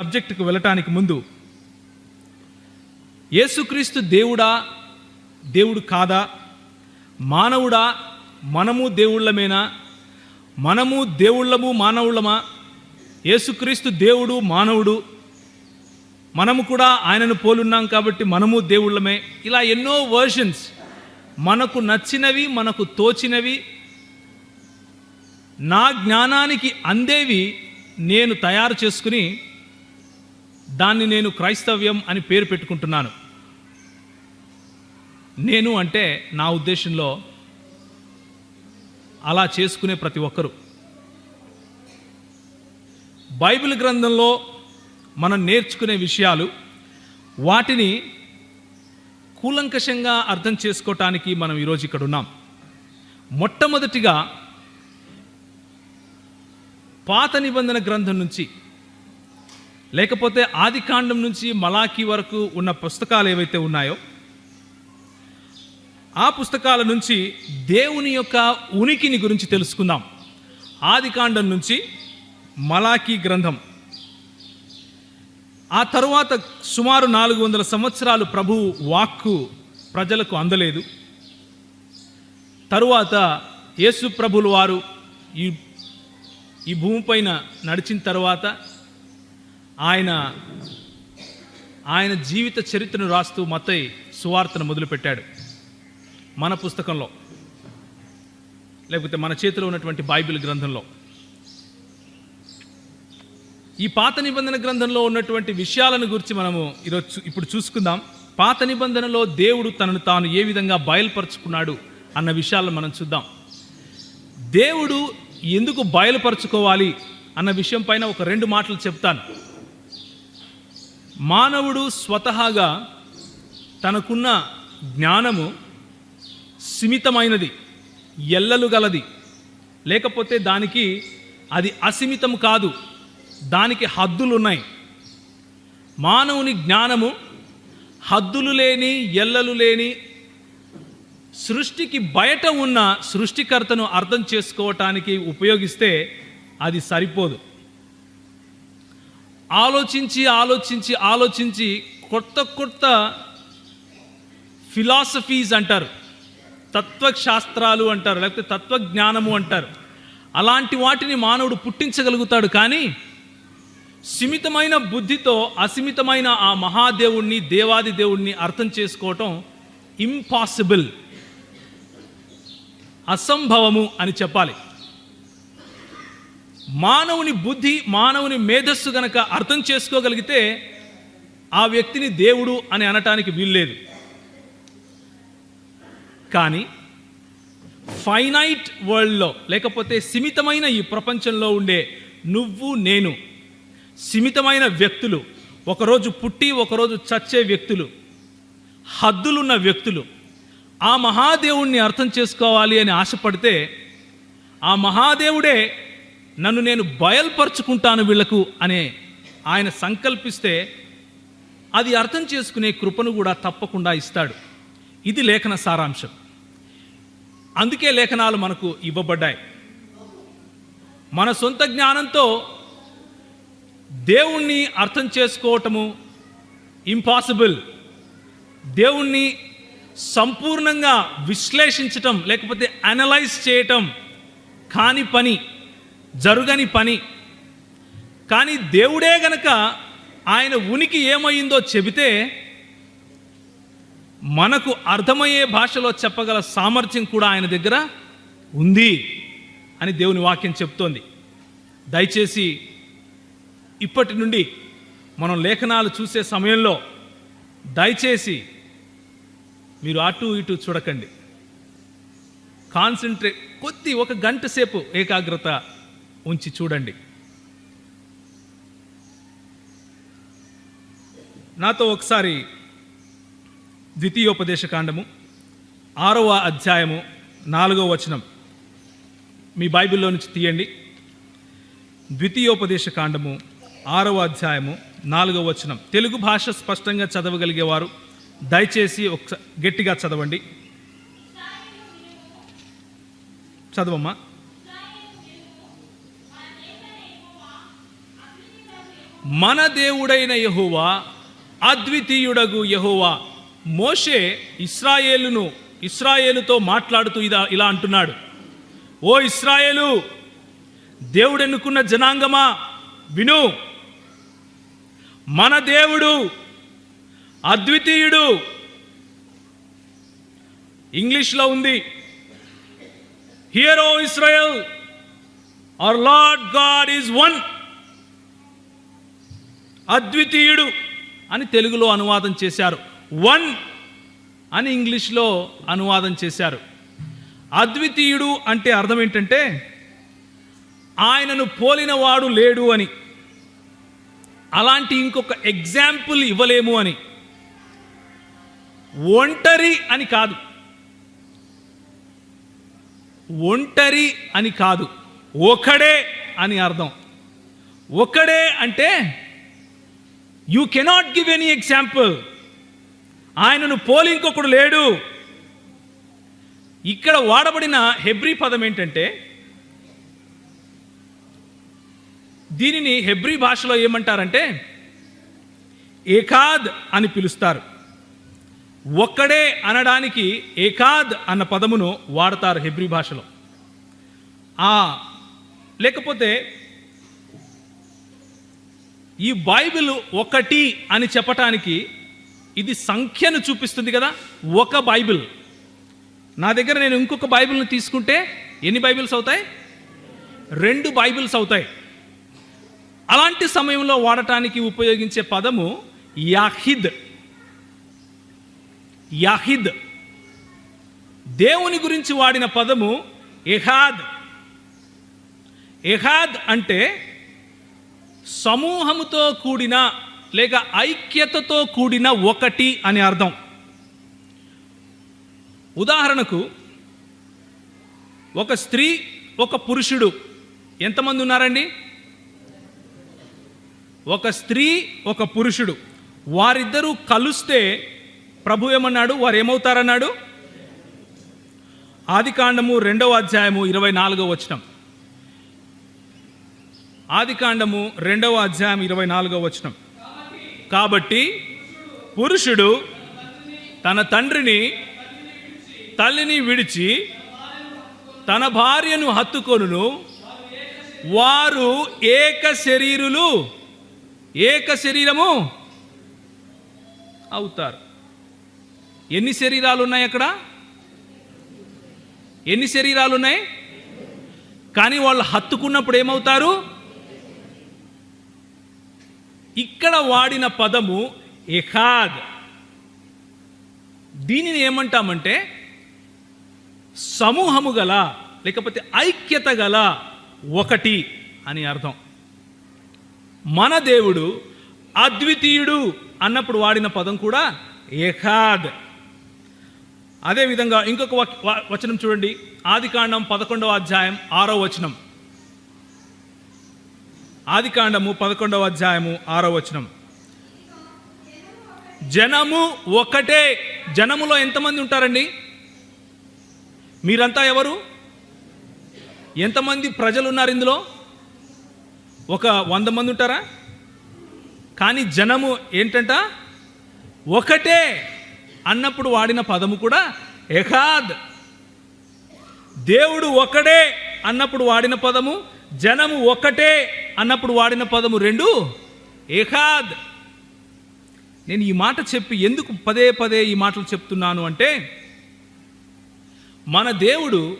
సబ్జెక్టుకు వెళ్ళటానికి ముందు యేసుక్రీస్తు దేవుడా దేవుడు కాదా? మానవుడా మనము దేవుళ్ళమేనా? మనము దేవుళ్ళము మానవుళ్ళమా? యేసుక్రీస్తు దేవుడు మానవుడు. మనము కూడా ఆయనను పోలున్నాం కాబట్టి మనము దేవుళ్ళమే. ఇలా ఎన్నో వర్షన్స్ మనకు నచ్చినవి మనకు తోచినవి. నా జ్ఞానానికి అందేవి నేను తయారు చేసుకుని దాన్ని నేను క్రైస్తవ్యం అని పేరు పెట్టుకుంటున్నాను. నేను అంటే నా ఉద్దేశంలో అలా చేసుకునే ప్రతి ఒక్కరూ. బైబిల్ గ్రంథంలో మనం నేర్చుకునే విషయాలు వాటిని కూలంకషంగా అర్థం చేసుకోవటానికి మనం ఈరోజు ఇక్కడ ఉన్నాం. మొట్టమొదటిగా పాత నిబంధన గ్రంథం నుంచి లేకపోతే ఆది కాండం నుంచి మలాఖీ వరకు ఉన్న పుస్తకాలు ఏవైతే ఉన్నాయో ఆ పుస్తకాల నుంచి దేవుని యొక్క ఉనికిని గురించి తెలుసుకుందాం. ఆది కాండం నుంచి మలాఖీ గ్రంథం. ఆ తరువాత సుమారు నాలుగు వందల సంవత్సరాలు ప్రభు వాక్కు ప్రజలకు అందలేదు. తరువాత యేసు ప్రభులు వారు ఈ ఈ భూమిపైన నడిచిన తర్వాత ఆయన ఆయన జీవిత చరిత్రను రాస్తూ మతై సువార్తను మొదలుపెట్టాడు మన పుస్తకంలో. లేకపోతే మన చేతిలో ఉన్నటువంటి బైబిల్ గ్రంథంలో. ఈ పాత నిబంధన గ్రంథంలో ఉన్నటువంటి విషయాలను గురించి మనము ఈరోజు ఇప్పుడు చూసుకుందాం. పాత నిబంధనలో దేవుడు తనను తాను ఏ విధంగా బయలుపరుచుకున్నాడు అన్న విషయాలను మనం చూద్దాం. దేవుడు ఎందుకు బయలుపరుచుకోవాలి అన్న విషయం పైన ఒక రెండు మాటలు చెప్తాను. మానవుడు స్వతహాగా తనకున్న జ్ఞానము సిమితమైనది ఎల్లలు గలది. లేకపోతే దానికి అది అసీమితం కాదు దానికి హద్దులు ఉన్నాయి మానవుని జ్ఞానము హద్దులు లేని ఎల్లలు లేని సృష్టికి బయట ఉన్న సృష్టికర్తను అర్థం చేసుకోవటానికి ఉపయోగిస్తే అది సరిపోదు. ఆలోచించి ఆలోచించి ఆలోచించి కొత్త కొత్త ఫిలాసఫీస్ అంటారు. తత్వశాస్త్రాలు అంటారు లేకపోతే తత్వజ్ఞానము అంటారు. అలాంటి వాటిని మానవుడు పుట్టించగలుగుతాడు కానీ సిమితమైన బుద్ధితో అసిమితమైన ఆ మహాదేవుణ్ణి దేవాది దేవుణ్ణి అర్థం చేసుకోవటం ఇంపాసిబుల్ అసంభవము అని చెప్పాలి. మానవుని బుద్ధి మానవుని మేధస్సు గనక అర్థం చేసుకోగలిగితే ఆ వ్యక్తిని దేవుడు అని అనటానికి వీల్లేదు. కానీ ఫైనైట్ వరల్డ్లో లేకపోతే సిమితమైన ఈ ప్రపంచంలో ఉండే నువ్వు నేను సిమితమైన వ్యక్తులు ఒకరోజు పుట్టి ఒకరోజు చచ్చే వ్యక్తులు హద్దులున్న వ్యక్తులు ఆ మహాదేవుణ్ణి అర్థం చేసుకోవాలి అని ఆశపడితే ఆ మహాదేవుడే నన్ను నేను బయల్పరుచుకుంటాను వీళ్ళకు అనే ఆయన సంకల్పిస్తే అది అర్థం చేసుకునే కృపను కూడా తప్పకుండా ఇస్తాడు. ఇది లేఖన సారాంశం. అందుకే లేఖనాలు మనకు ఇవ్వబడ్డాయి. మన సొంత జ్ఞానంతో దేవుణ్ణి అర్థం చేసుకోవటము ఇంపాసిబుల్. దేవుణ్ణి సంపూర్ణంగా విశ్లేషించటం లేకపోతే అనలైజ్ చేయటం కాని పని. జరుగని పని. కానీ దేవుడే గనక ఆయన ఉనికి ఏమైందో చెబితే మనకు అర్థమయ్యే భాషలో చెప్పగల సామర్థ్యం కూడా ఆయన దగ్గర ఉంది అని దేవుని వాక్యం చెప్తోంది. దయచేసి ఇప్పటి నుండి మనం లేఖనాలు చూసే సమయంలో దయచేసి మీరు అటు ఇటు చూడకండి. కాన్సన్ట్రేట్ కొద్ది ఒక గంట సేపు ఏకాగ్రత ఉంచి చూడండి. నాతో ఒకసారి ద్వితీయోపదేశ కాండము ఆరవ అధ్యాయము నాలుగవ వచనం మీ బైబిల్లో నుంచి తీయండి. ద్వితీయోపదేశ కాండము ఆరవ అధ్యాయము నాలుగవ వచనం. తెలుగు భాష స్పష్టంగా చదవగలిగేవారు దయచేసి ఒకసారి గట్టిగా చదవండి. చదవమ్మా. మన దేవుడైన యహోవా అద్వితీయుడగు యహోవా. మోషే ఇస్రాయేలును ఇస్రాయేలుతో మాట్లాడుతూ ఇలా ఇలా అంటున్నాడు. ఓ ఇస్రాయేలు దేవుడెన్నుకున్న జనాంగమా? విను. మన దేవుడు అద్వితీయుడు. ఇంగ్లీష్లో ఉంది hear O Israel our Lord God is one అద్వితీయుడు అని తెలుగులో అనువాదం చేశారు. వన్ అని ఇంగ్లీష్లో అనువాదం చేశారు. అద్వితీయుడు అంటే అర్థం ఏంటంటే ఆయనను పోలినవాడు లేడు అని. అలాంటి ఇంకొక ఎగ్జాంపుల్ ఇవ్వలేము అని. ఒంటరి అని కాదు. ఒంటరి అని కాదు. ఒకడే అని అర్థం. ఒకడే అంటే you cannot give any example ఆయనను పోలి ఇంకొకడు లేడు. ఇక్కడ వాడబడిన హెబ్రీ పదం ఏంటంటే దీనిని హెబ్రీ భాషలో ఏమంటారంటే ఏకాద్ అని పిలుస్తారు. ఒక్కడే అనడానికి ఏకాద్ అన్న పదమును వాడతారు హెబ్రీ భాషలో. ఆ లేకపోతే ఈ బైబిల్ ఒకటి అని చెప్పటానికి ఇది సంఖ్యను చూపిస్తుంది కదా ఒక బైబిల్. నా దగ్గర నేను ఇంకొక బైబిల్ని తీసుకుంటే ఎన్ని బైబిల్స్ అవుతాయి? రెండు బైబిల్స్ అవుతాయి. అలాంటి సమయంలో వాడటానికి ఉపయోగించే పదము యాహిద్. యాహిద్. దేవుని గురించి వాడిన పదము ఎహాద్. ఎహాద్ అంటే సమూహముతో కూడిన లేక ఐక్యతతో కూడిన ఒకటి అని అర్థం. ఉదాహరణకు ఒక స్త్రీ ఒక పురుషుడు. ఎంతమంది ఉన్నారండి? ఒక స్త్రీ ఒక పురుషుడు. వారిద్దరూ కలుస్తే ప్రభు ఏమన్నాడు? వారు ఏమవుతారన్నాడు ఆది కాండము రెండవ అధ్యాయము ఇరవై నాలుగో వచనం. ఆదికాండము రెండవ అధ్యాయం ఇరవై నాలుగవ వచనం. కాబట్టి పురుషుడు తన తండ్రిని తల్లిని విడిచి తన భార్యను హత్తుకొను వారు ఏక శరీరులు. ఏక శరీరము? అవుతారు. ఎన్ని శరీరాలు ఉన్నాయి అక్కడ? ఎన్ని శరీరాలు ఉన్నాయి కానీ వాళ్ళు హత్తుకున్నప్పుడు ఏమవుతారు? ఇక్కడ వాడిన పదము ఎఖాద్ దీనిని ఏమంటామంటే సమూహము గల లేకపోతే ఐక్యత గల ఒకటి అని అర్థం. మన దేవుడు అద్వితీయుడు అన్నప్పుడు వాడిన పదం కూడా ఏకాద్ అదేవిధంగా ఇంకొక వ- వచనం చూడండి. ఆదికాండం పదకొండవ అధ్యాయం ఆరో వచనం. ఆదికాండము పదకొండవ అధ్యాయము ఆరో వచనం. జనము ఒకటే జనములో ఎంతమంది ఉంటారండి? మీరంతా ఎవరు? ఎంతమంది ప్రజలు ఉన్నారు ఇందులో? ఒక వంద మంది ఉంటారా? కానీ జనము ఏంటంట? ఒకటే. అన్నప్పుడు వాడిన పదము కూడా ఎఖాద్ దేవుడు ఒకడే అన్నప్పుడు వాడిన పదము జనము ఒకటే అన్నప్పుడు వాడిన పదము రెండు? ఏకాద్ నేను ఈ మాట చెప్పి ఎందుకు పదే పదే ఈ మాటలు చెప్తున్నాను అంటే మన దేవుడు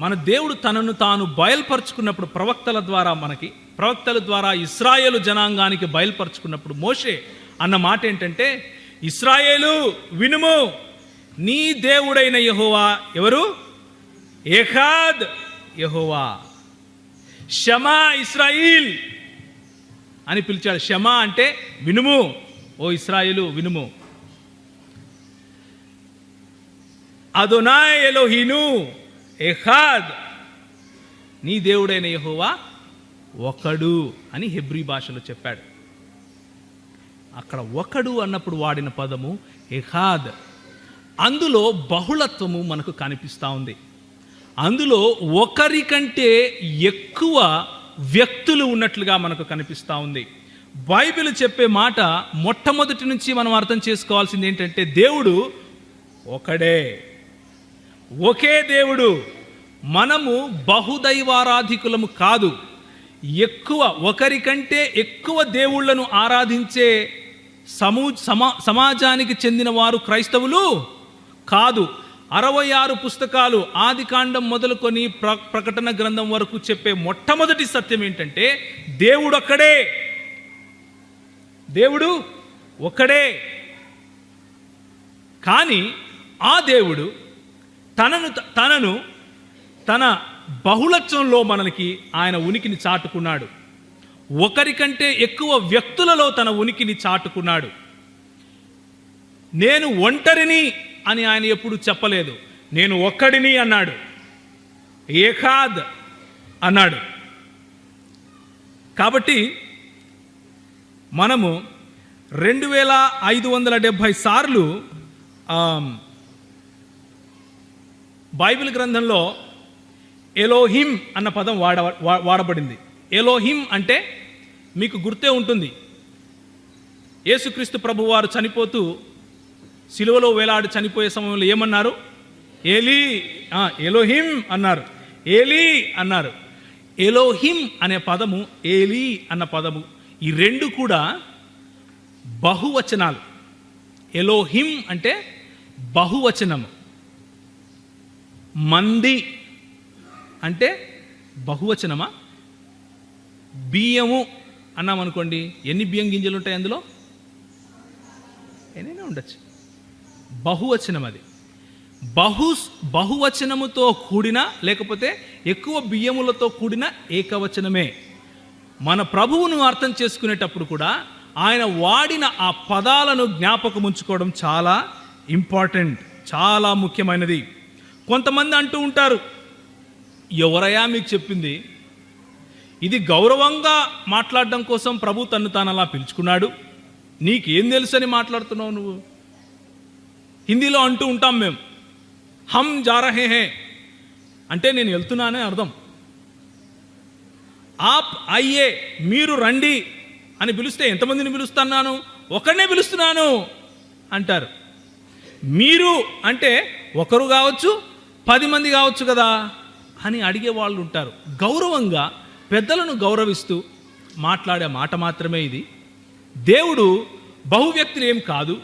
మన దేవుడు తనను తాను బయలుపరుచుకున్నప్పుడు ప్రవక్తల ద్వారా మనకి ప్రవక్తల ద్వారా ఇస్రాయేలు జనాంగానికి బయలుపరుచుకున్నప్పుడు మోషే అన్న మాట ఏంటంటే ఇస్రాయేలు వినుము నీ దేవుడైన యహోవా ఎవరు? ఏకాద్ యహోవా. షమా ఇస్రాయిల్ అని పిలిచాడు. షమా అంటే వినుము. ఓ ఇస్రాయిలు వినుము. అదొనాయ్ ఎలోహీను ఎహాద్ నీ దేవుడైన యహోవా ఒకడు అని హెబ్రీ భాషలో చెప్పాడు. అక్కడ ఒకడు అన్నప్పుడు వాడిన పదము ఎహాద్. అందులో బహుళత్వము మనకు కనిపిస్తూ ఉంది. అందులో ఒకరి కంటే ఎక్కువ వ్యక్తులు ఉన్నట్లుగా మనకు కనిపిస్తూ ఉంది. బైబిల్ చెప్పే మాట మొట్టమొదటి నుంచి మనం అర్థం చేసుకోవాల్సింది ఏంటంటే దేవుడు ఒకడే. ఒకే దేవుడు. మనము బహుదైవారాధికులము కాదు. ఎక్కువ ఒకరికంటే ఎక్కువ దేవుళ్ళను ఆరాధించే సమూ సమా సమాజానికి చెందిన వారు క్రైస్తవులు కాదు. అరవై ఆరు పుస్తకాలు ఆది కాండం మొదలుకొని ప్ర ప్రకటన గ్రంథం వరకు చెప్పే మొట్టమొదటి సత్యం ఏంటంటే దేవుడు ఒక్కడే. దేవుడు ఒక్కడే. కానీ ఆ దేవుడు తనను తనను తన బహుళత్వంలో మనకి ఆయన ఉనికిని చాటుకున్నాడు. ఒకరికంటే ఎక్కువ వ్యక్తులలో తన ఉనికిని చాటుకున్నాడు. నేను ఒంటరిని అని ఆయన ఎప్పుడు చెప్పలేదు. నేను ఒక్కడిని అన్నాడు. ఏకాద్ అన్నాడు. కాబట్టి మనము రెండు వేల ఐదు వందల డెబ్భై సార్లు బైబిల్ గ్రంథంలో ఎలోహిమ్ అన్న పదం వాడ వాడబడింది. ఎలోహిమ్ అంటే మీకు గుర్తే ఉంటుంది. యేసుక్రీస్తు ప్రభువారు చనిపోతూ సిలువలో వేలాడి చనిపోయే సమయంలో ఏమన్నారు? ఏలీ ఎలోహిమ్ అన్నారు. ఏలీ అన్నారు. ఎలోహిమ్ అనే పదము ఏలీ అన్న పదము ఈ రెండు కూడా బహువచనాలు. ఎలోహిమ్ అంటే బహువచనము. మంది అంటే బహువచనమా? బియ్యము అన్నాం అనుకోండి ఎన్ని బియ్యం గింజలు ఉంటాయి అందులో? ఎన్నైనా ఉండొచ్చు. బహువచనం అది బహు బహువచనముతో కూడిన లేకపోతే ఎక్కువ బియ్యములతో కూడిన ఏకవచనమే. మన ప్రభువును అర్థం చేసుకునేటప్పుడు కూడా ఆయన వాడిన ఆ పదాలను జ్ఞాపకం ఉంచుకోవడం చాలా ఇంపార్టెంట్ చాలా ముఖ్యమైనది. కొంతమంది అంటూ ఉంటారు ఎవరయ్యా మీకు చెప్పింది? ఇది గౌరవంగా మాట్లాడడం కోసం ప్రభు తన్ను తాను అలా పిలుచుకున్నాడు. నీకేం తెలుసు అని మాట్లాడుతున్నావు నువ్వు? హిందీలో అంటూ ఉంటాం మేము. హమ్ జారహే హే. అంటే నేను వెళ్తున్నానే అర్థం. ఆప్ అయ్యే మీరు రండి అని పిలిస్తే ఎంతమందిని పిలుస్తున్నాను? ఒకరినే పిలుస్తున్నాను అంటారు. మీరు అంటే ఒకరు కావచ్చు పది మంది కావచ్చు కదా అని అడిగే వాళ్ళు ఉంటారు. గౌరవంగా పెద్దలను గౌరవిస్తూ మాట్లాడే మాట మాత్రమే ఇది. దేవుడు బహువ్యక్తులు ఏం కాదు.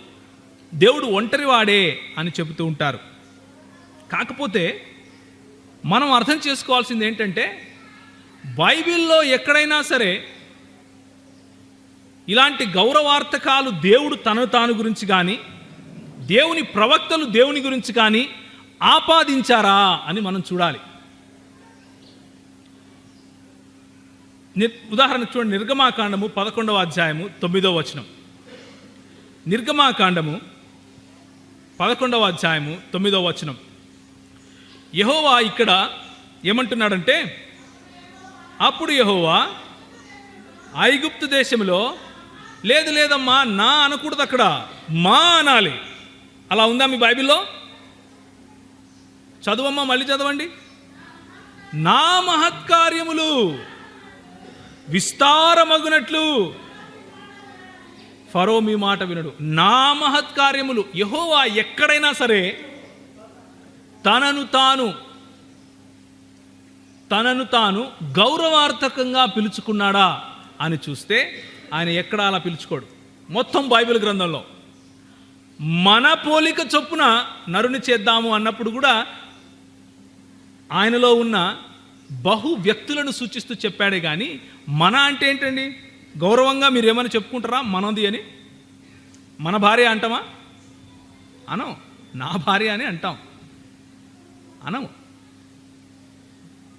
దేవుడు ఒంటరివాడే అని చెబుతూ ఉంటారు. కాకపోతే మనం అర్థం చేసుకోవాల్సింది ఏంటంటే బైబిల్లో ఎక్కడైనా సరే ఇలాంటి గౌరవార్థకాలు దేవుడు తను తాను గురించి కానీ దేవుని ప్రవక్తలు దేవుని గురించి కానీ ఆపాదించారా అని మనం చూడాలి. ని- చూడండి. నిర్గమాకాండము పదకొండవ అధ్యాయము తొమ్మిదవ వచనం. నిర్గమాకాండము పదకొండవ అధ్యాయము తొమ్మిదవ వచనం. యహోవా ఇక్కడ ఏమంటున్నాడంటే అప్పుడు యహోవా ఐగుప్తు దేశంలో లేదు లేదమ్మా నా అనకూడదు అక్కడ మా అనాలి. అలా ఉందా మీ బైబిల్లో? చదువమ్మా మళ్ళీ చదవండి. నా మహత్కార్యములు విస్తారమగునట్లు ఫరో మీ మాట వినడు. నా మహత్కార్యములు యహోవా ఎక్కడైనా సరే తనను తాను తనను తాను గౌరవార్థకంగా పిలుచుకున్నాడా అని చూస్తే ఆయన ఎక్కడ అలా పిలుచుకోడు. మొత్తం బైబిల్ గ్రంథంలో మన పోలిక చొప్పున నరుని చేద్దాము అన్నప్పుడు కూడా ఆయనలో ఉన్న బహు వ్యక్తులను సూచిస్తూ చెప్పాడే కానీ మన అంటే ఏంటండి? గౌరవంగా మీరు ఏమైనా చెప్పుకుంటారా? మనది అని? మన భార్య అంటామా? అనం నా భార్య అని అంటాం. అనము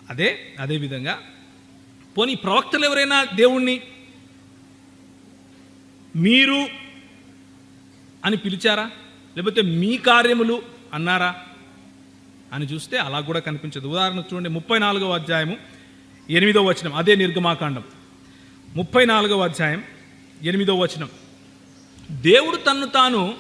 అదే అదే విధంగా. పోనీ ప్రవక్తలు ఎవరైనా దేవుణ్ణి మీరు అని పిలిచారా? లేకపోతే మీ కార్యములు అన్నారా? అని చూస్తే అలా కూడా కనిపించదు. ఉదాహరణకు చూడండి ముప్పై నాలుగవ అధ్యాయము ఎనిమిదవ వచనం అదే నిర్గమాకాండం. ముప్పై నాలుగవ అధ్యాయం ఎనిమిదవ వచనం. దేవుడు తన్ను తాను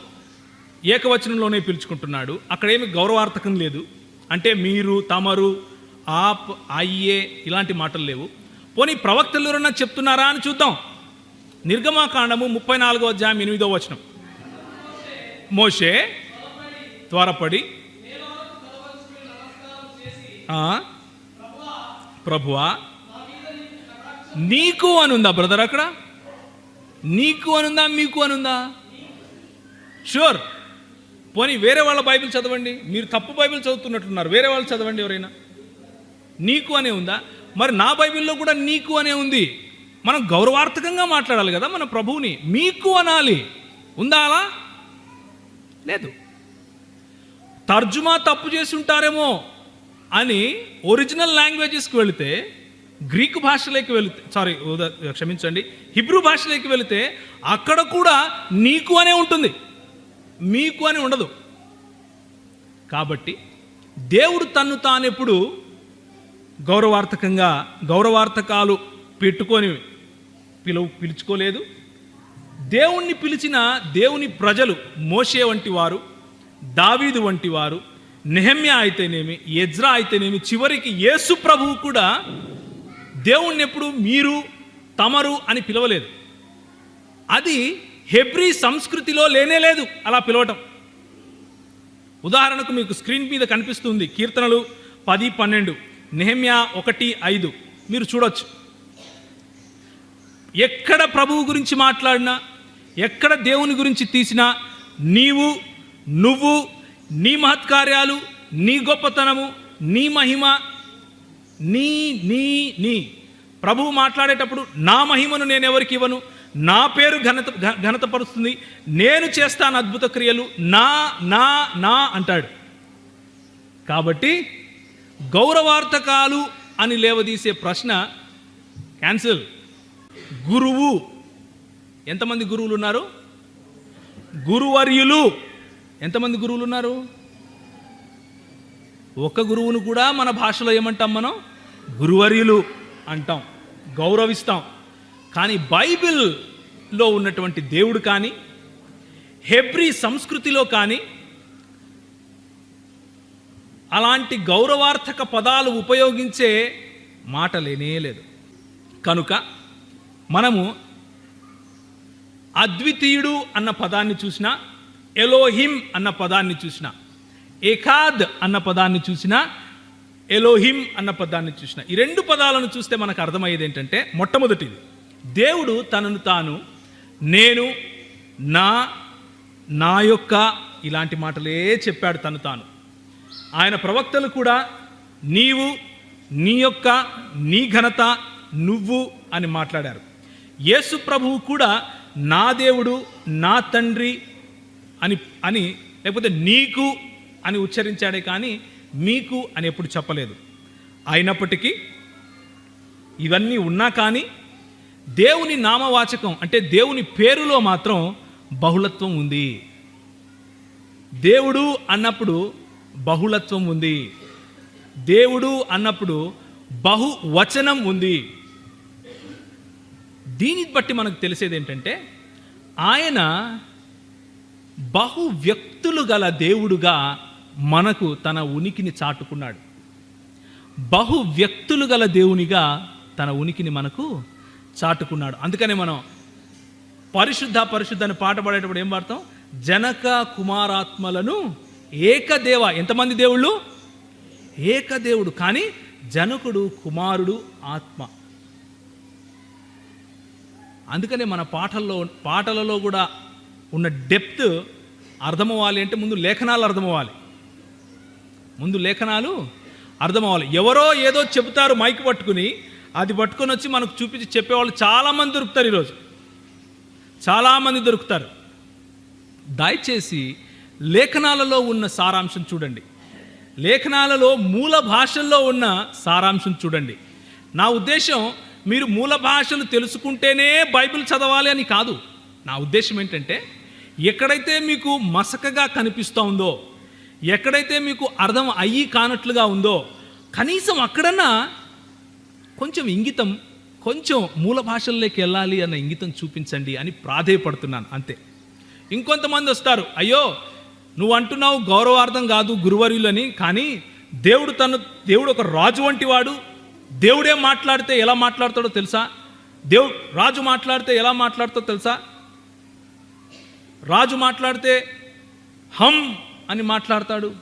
ఏకవచనంలోనే పిలుచుకుంటున్నాడు. అక్కడేమి గౌరవార్థకం లేదు. అంటే మీరు తమరు ఆప్ అయ్యే ఇలాంటి మాటలు లేవు. పోనీ ప్రవక్తలు ఎవరన్నా చెప్తున్నారా అని చూద్దాం. నిర్గమాకాండము ముప్పై నాలుగో అధ్యాయం ఎనిమిదో వచనం. మోషే త్వరపడి ప్రభువా నీకు అనుందా బ్రదర్ అక్కడ? నీకు అనుందా మీకు అనుందా? షూర్ పోనీ వేరే వాళ్ళ బైబిల్ చదవండి. మీరు తప్పు బైబిల్ చదువుతున్నట్లున్నారు వేరే వాళ్ళు చదవండి ఎవరైనా. నీకు అనే ఉందా? మరి నా బైబిల్లో కూడా నీకు అనే ఉంది. మనం గౌరవార్థకంగా మాట్లాడాలి కదా మన ప్రభువుని. మీకు అనాలి. ఉందా అలా? లేదు. తర్జుమా తప్పు చేసి ఉంటారేమో అని ఒరిజినల్ లాంగ్వేజెస్కి వెళితే గ్రీకు భాషలోకి వెళితే సారీ క్షమించండి. హిబ్రూ భాషలోకి వెళితే అక్కడ కూడా నీకు అనే ఉంటుంది. మీకు అని ఉండదు. కాబట్టి దేవుడు తన్ను తానెప్పుడు గౌరవార్థకంగా గౌరవార్థకాలు పెట్టుకొని పిలువ పిలుచుకోలేదు. దేవుణ్ణి పిలిచిన దేవుని ప్రజలు మోషే వంటి వారు దావీదు వంటి వారు నెహమ్యా అయితేనేమి ఎజ్రా అయితేనేమి చివరికి యేసు ప్రభువు కూడా దేవుణ్ణి ఎప్పుడు మీరు తమరు అని పిలవలేదు. అది హెబ్రీ సంస్కృతిలో లేనే లేదు అలా పిలవటం. ఉదాహరణకు మీకు స్క్రీన్ మీద కనిపిస్తుంది కీర్తనలు పది పన్నెండు నెహమ్యా ఒకటి ఐదు. మీరు చూడొచ్చు. ఎక్కడ ప్రభువు గురించి మాట్లాడినా ఎక్కడ దేవుని గురించి తీసినా నీవు నువ్వు నీ మహత్కార్యాలు నీ గొప్పతనము నీ మహిమ నీ నీ నీ. ప్రభువు మాట్లాడేటప్పుడు నా మహిమను నేను ఎవరికి ఇవ్వను? నా పేరు ఘనత ఘనతపరుస్తుంది. నేను చేస్తాను అద్భుత క్రియలు. నా నా నా అంటాడు. కాబట్టి గౌరవార్థకాలు అని లేవదీసే ప్రశ్న క్యాన్సిల్. గురువు. ఎంతమంది గురువులు ఉన్నారు గురువర్యులు. ఎంతమంది గురువులు ఉన్నారు ఒక గురువును కూడా మన భాషలో ఏమంటాం మనం? గురువర్యులు అంటాం గౌరవిస్తాం. కానీ బైబిల్లో ఉన్నటువంటి దేవుడు కానీ హెబ్రీ సంస్కృతిలో కానీ అలాంటి గౌరవార్థక పదాలు ఉపయోగించే మాట లేనే లేదు. కనుక మనము అద్వితీయుడు అన్న పదాన్ని చూసినా ఎలోహిం అన్న పదాన్ని చూసినా ఏకాద్ అన్న పదాన్ని చూసినా ఎలోహిం అన్న పదాన్ని చూసినా ఈ రెండు పదాలను చూస్తే మనకు అర్థమయ్యేది ఏంటంటే మొట్టమొదటిది దేవుడు తనను తాను నేను నా నా యొక్క ఇలాంటి మాటలే చెప్పాడు తను తాను. ఆయన ప్రవక్తలు కూడా నీవు నీ యొక్క నీ ఘనత నువ్వు అని మాట్లాడారు. యేసు ప్రభువు కూడా నా దేవుడు నా తండ్రి అని అని లేకపోతే నీకు అని ఉచ్చరించాడే కానీ మీకు అని ఎప్పుడు చెప్పలేదు. అయినప్పటికీ ఇవన్నీ ఉన్నా కానీ దేవుని నామవాచకం అంటే దేవుని పేరులో మాత్రం బహుళత్వం ఉంది. దేవుడు అన్నప్పుడు బహుళత్వం ఉంది. దేవుడు అన్నప్పుడు బహువచనం ఉంది. దీన్ని బట్టి మనకు తెలిసేది ఏంటంటే ఆయన బహు వ్యక్తులు గల దేవుడుగా మనకు తన ఉనికిని చాటుకున్నాడు. బహు వ్యక్తులు గల దేవునిగా తన ఉనికిని మనకు చాటుకున్నాడు. అందుకనే మనం పరిశుద్ధ పరిశుద్ధ అని పాట పాడేటప్పుడు ఏం పాడతాం జనక కుమారాత్మలను ఏకదేవ ఎంతమంది దేవుళ్ళు? ఏకదేవుడు. కానీ జనకుడు కుమారుడు ఆత్మ. అందుకనే మన పాటల్లో పాటలలో కూడా ఉన్న డెప్త్ అర్థమవ్వాలి అంటే ముందు లేఖనాలు అర్థమవ్వాలి. ముందు లేఖనాలు అర్థమవ్వాలి. ఎవరో ఏదో చెబుతారు మైక్ పట్టుకుని అది పట్టుకొని వచ్చి మనకు చూపించి చెప్పేవాళ్ళు చాలామంది దొరుకుతారు ఈరోజు. చాలామంది దొరుకుతారు. దయచేసి లేఖనాలలో ఉన్న సారాంశం చూడండి. లేఖనాలలో మూల భాషల్లో ఉన్న సారాంశం చూడండి. నా ఉద్దేశం మీరు మూల భాషలు తెలుసుకుంటేనే బైబిల్ చదవాలి అని కాదు. నా ఉద్దేశం ఏంటంటే ఎక్కడైతే మీకు మసకగా కనిపిస్తూ ఉందో ఎక్కడైతే మీకు అర్థం అయ్యి కానట్లుగా ఉందో కనీసం అక్కడన్నా కొంచెం ఇంగితం కొంచెం మూల భాషల్లోకి వెళ్ళాలి అన్న ఇంగితం చూపించండి అని ప్రాధేయపడుతున్నాను అంతే. ఇంకొంతమంది వస్తారు అయ్యో నువ్వు అంటున్నావు గౌరవార్థం కాదు గురువర్యులని కానీ దేవుడు తను దేవుడు ఒక రాజు వంటి వాడు. దేవుడే మాట్లాడితే ఎలా మాట్లాడతాడో తెలుసా? దేవుడు రాజు మాట్లాడితే ఎలా మాట్లాడతాడో తెలుసా? రాజు మాట్లాడితే హమ్ అని మాట్లాడతాడు.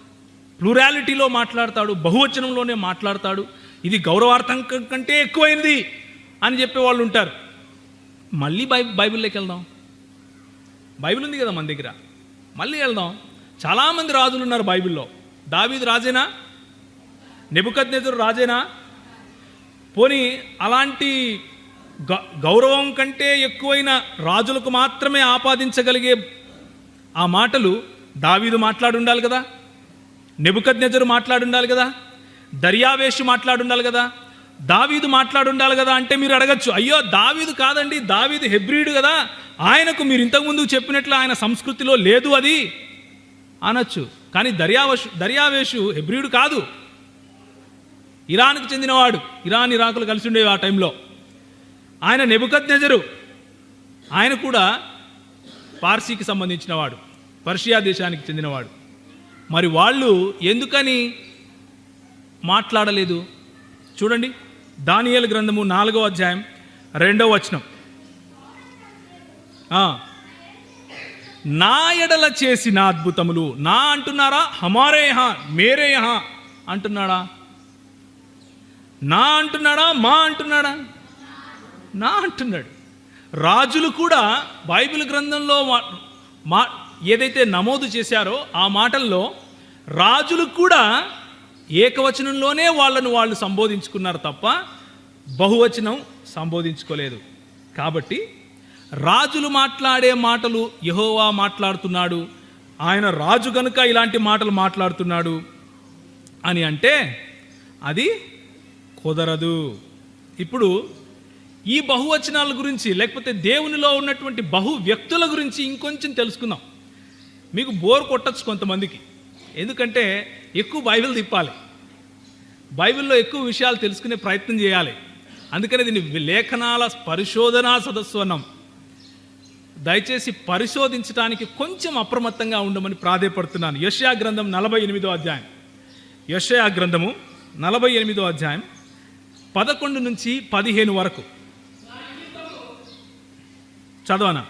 ప్లూరాలిటీలో మాట్లాడతాడు. బహువచనంలోనే మాట్లాడతాడు. ఇది గౌరవార్థం కంటే ఎక్కువైంది అని చెప్పే వాళ్ళు ఉంటారు. మళ్ళీ బై బైబిల్లోకి వెళ్దాం. బైబిల్ ఉంది కదా మన దగ్గర. మళ్ళీ వెళ్దాం. చాలామంది రాజులు ఉన్నారు బైబిల్లో. దావీద్ రాజేనా? నెబుకద్ రాజేనా? పోనీ అలాంటి గ- గౌరవం కంటే ఎక్కువైన రాజులకు మాత్రమే ఆపాదించగలిగే ఆ మాటలు దావీదు మాట్లాడుండాలి కదా? నెబుకద్ మాట్లాడి మాట్లాడుండాలి కదా? దర్యావేషు మాట్లాడుండాలి కదా? దావీదు మాట్లాడుండాలి కదా అంటే మీరు అడగచ్చు అయ్యో దావీదు కాదండి దావీదు హెబ్రిడ్ కదా? ఆయనకు మీరు ఇంతకుముందు చెప్పినట్లు ఆయన సంస్కృతిలో లేదు అది. అనొచ్చు కానీ దర్యావేషు దర్యావేషు హెబ్రిడు కాదు. ఇరాన్కి చెందినవాడు ఇరాన్ ఇరాకులు కలిసి ఉండేవి ఆ టైంలో. ఆయన నెబుకద్ ఆయన కూడా పార్సీకి సంబంధించినవాడు. పర్షియా దేశానికి చెందినవాడు. మరి వాళ్ళు ఎందుకని మాట్లాడలేదు? చూడండి దానియల్ గ్రంథము నాలుగో అధ్యాయం రెండవ వచనం. నా ఎడల చేసిన అద్భుతములు నా అంటున్నారా? హమారే యహా మేరే యహా అంటున్నాడా? నా అంటున్నాడా? మా అంటున్నాడా? నా అంటున్నాడు. రాజులు కూడా బైబిల్ గ్రంథంలో మా- మా ఏదైతే నమోదు చేశారో ఆ మాటల్లో రాజులు కూడా ఏకవచనంలోనే వాళ్ళను వాళ్ళు సంబోధించుకున్నారు తప్ప బహువచనం సంబోధించుకోలేదు. కాబట్టి రాజులు మాట్లాడే మాటలు యహోవా మాట్లాడుతున్నాడు ఆయన రాజు గనుక ఇలాంటి మాటలు మాట్లాడుతున్నాడు అని అంటే అది కుదరదు. ఇప్పుడు ఈ బహువచనాల గురించి లేకపోతే దేవునిలో ఉన్నటువంటి బహు వ్యక్తుల గురించి ఇంకొంచెం తెలుసుకుందాం. మీకు బోర్ కొట్టచ్చు కొంతమందికి. ఎందుకంటే ఎక్కువ బైబిల్ తిప్పాలి. బైబిల్లో ఎక్కువ విషయాలు తెలుసుకునే ప్రయత్నం చేయాలి. అందుకని దీన్ని లేఖనాల పరిశోధనా సదస్సు అన్నాం. దయచేసి పరిశోధించడానికి కొంచెం అప్రమత్తంగా ఉండమని ప్రాధేయపడుతున్నాను. యషయా గ్రంథం నలభై ఎనిమిదో అధ్యాయం. యషయా గ్రంథము నలభై ఎనిమిదో అధ్యాయం పదకొండు నుంచి పదిహేను వరకు. చదవనా?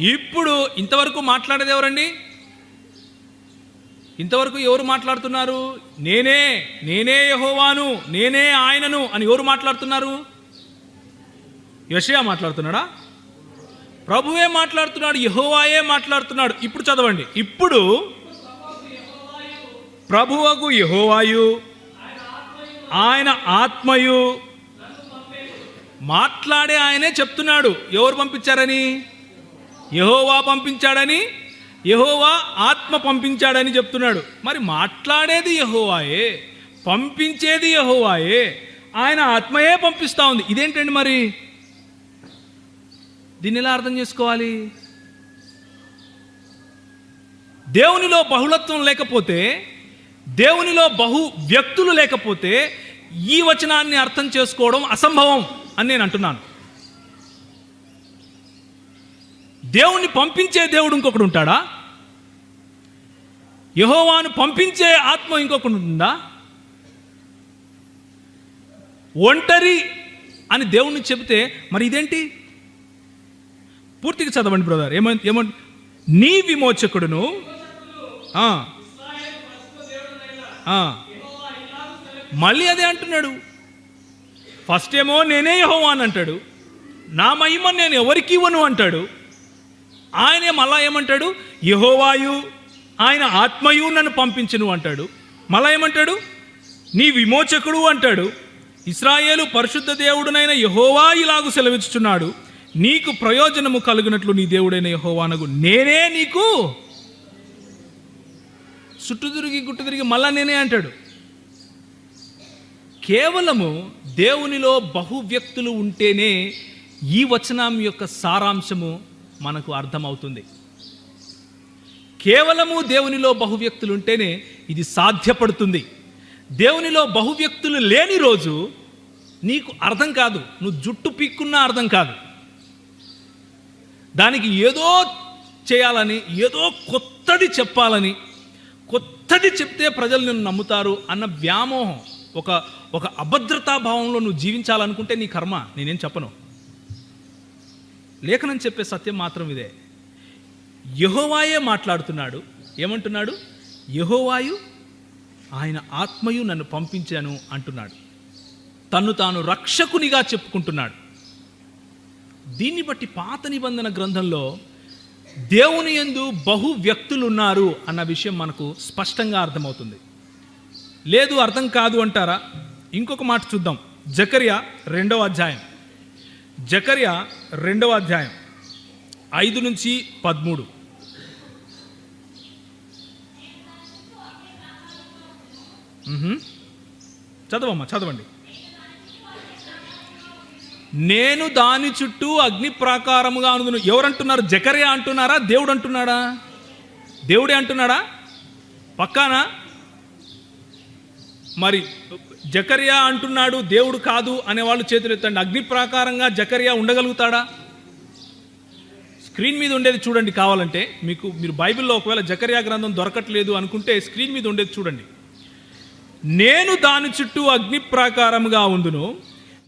ఇప్పుడు ఇంతవరకు మాట్లాడేది ఎవరండి? ఇంతవరకు ఎవరు మాట్లాడుతున్నారు? నేనే నేనే యహోవాను నేనే ఆయనను అని ఎవరు మాట్లాడుతున్నారు? యషయా మాట్లాడుతున్నాడా? ప్రభువే మాట్లాడుతున్నాడు యహోవాయే మాట్లాడుతున్నాడు. ఇప్పుడు చదవండి. ఇప్పుడు ప్రభువకు యహోవాయు ఆయన ఆత్మయు మాట్లాడే ఆయనే చెప్తున్నాడు. ఎవరు పంపించారని? యహోవా పంపించాడని యహోవా ఆత్మ పంపించాడని చెప్తున్నాడు. మరి మాట్లాడేది యహోవాయే పంపించేది యహోవాయే ఆయన ఆత్మయే పంపిస్తా ఉంది. ఇదేంటండి మరి? దీన్ని ఎలా అర్థం చేసుకోవాలి? దేవునిలో బహుళత్వం లేకపోతే దేవునిలో బహు వ్యక్తులు లేకపోతే ఈ వచనాన్ని అర్థం చేసుకోవడం అసంభవం అని నేను అంటున్నాను. దేవుణ్ణి పంపించే దేవుడు ఇంకొకడు ఉంటాడా? యహోవాను పంపించే ఆత్మ ఇంకొకటి ఉంటుందా? ఒంటరి అని దేవుణ్ణి చెబితే మరి ఇదేంటి? పూర్తిగా చదవండి బ్రదర్. ఏమంటే ఏమో నీ విమోచకుడును మళ్ళీ అదే అంటున్నాడు. ఫస్ట్ ఏమో నేనే యహోవాన్ అని అంటాడు. నా మహిమ నేను ఎవరికి ఇవ్వను అంటాడు. ఆయనే మళ్ళా ఏమంటాడు? యహోవాయు ఆయన ఆత్మయు నన్ను పంపించను అంటాడు. మళ్ళా ఏమంటాడు? నీ విమోచకుడు అంటాడు. ఇస్రాయేలు పరిశుద్ధ దేవుడునైన యహోవా ఇలాగు సెలవిచ్చుచున్నాడు. నీకు ప్రయోజనము కలుగునట్లు నీ దేవుడైన యహోవానగు నేనే నీకు. చుట్టు తిరిగి గుట్టు తిరిగి మళ్ళా నేనే అంటాడు. కేవలము దేవునిలో బహు వ్యక్తులు ఉంటేనే ఈ వచనం యొక్క సారాంశము మనకు అర్థమవుతుంది. కేవలము దేవునిలో బహు వ్యక్తులు ఉంటేనే ఇది సాధ్యపడుతుంది. దేవునిలో బహు వ్యక్తులు లేని రోజు నీకు అర్థం కాదు. నువ్వు జుట్టు పీక్కున్నా అర్థం కాదు. దానికి ఏదో చేయాలని ఏదో కొత్తది చెప్పాలని కొత్తది చెప్తే ప్రజలు నిన్ను నమ్ముతారు అన్న వ్యామోహం ఒక ఒక అభద్రతా భావంలో నువ్వు జీవించాలనుకుంటే నీ కర్మ నేనేం చెప్పను. లేఖనం చెప్పే సత్యం మాత్రం ఇదే. యహోవాయే మాట్లాడుతున్నాడు. ఏమంటున్నాడు? యహోవాయు ఆయన ఆత్మయు నన్ను పంపించాను అంటున్నాడు. తన్ను తాను రక్షకునిగా చెప్పుకుంటున్నాడు. దీన్ని బట్టి పాత నిబంధన గ్రంథంలో దేవుని యందు బహు వ్యక్తులు ఉన్నారు అన్న విషయం మనకు స్పష్టంగా అర్థమవుతుంది. లేదు అర్థం కాదు అంటారా? ఇంకొక మాట చూద్దాం. జకర్య రెండవ అధ్యాయం. జకర్య రెండవ అధ్యాయం ఐదు నుంచి పదమూడు. చదవమ్మా చదవండి. నేను దాని చుట్టూ అగ్ని ప్రాకారముగా అనుదును ఎవరంటున్నారు? జకర్య అంటున్నారా? దేవుడు అంటున్నాడా? దేవుడే అంటున్నాడా? పక్కానా? మరి జకర్యా అంటున్నాడు దేవుడు కాదు అనేవాళ్ళు చేతులు ఎత్తండి. అగ్ని ప్రాకారంగా జకర్యా ఉండగలుగుతాడా? స్క్రీన్ మీద ఉండేది చూడండి కావాలంటే. మీకు మీరు బైబిల్లో ఒకవేళ జకర్యా గ్రంథం దొరకట్లేదు అనుకుంటే స్క్రీన్ మీద ఉండేది చూడండి. నేను దాని చుట్టూ అగ్ని ప్రాకారముగా ఉందును.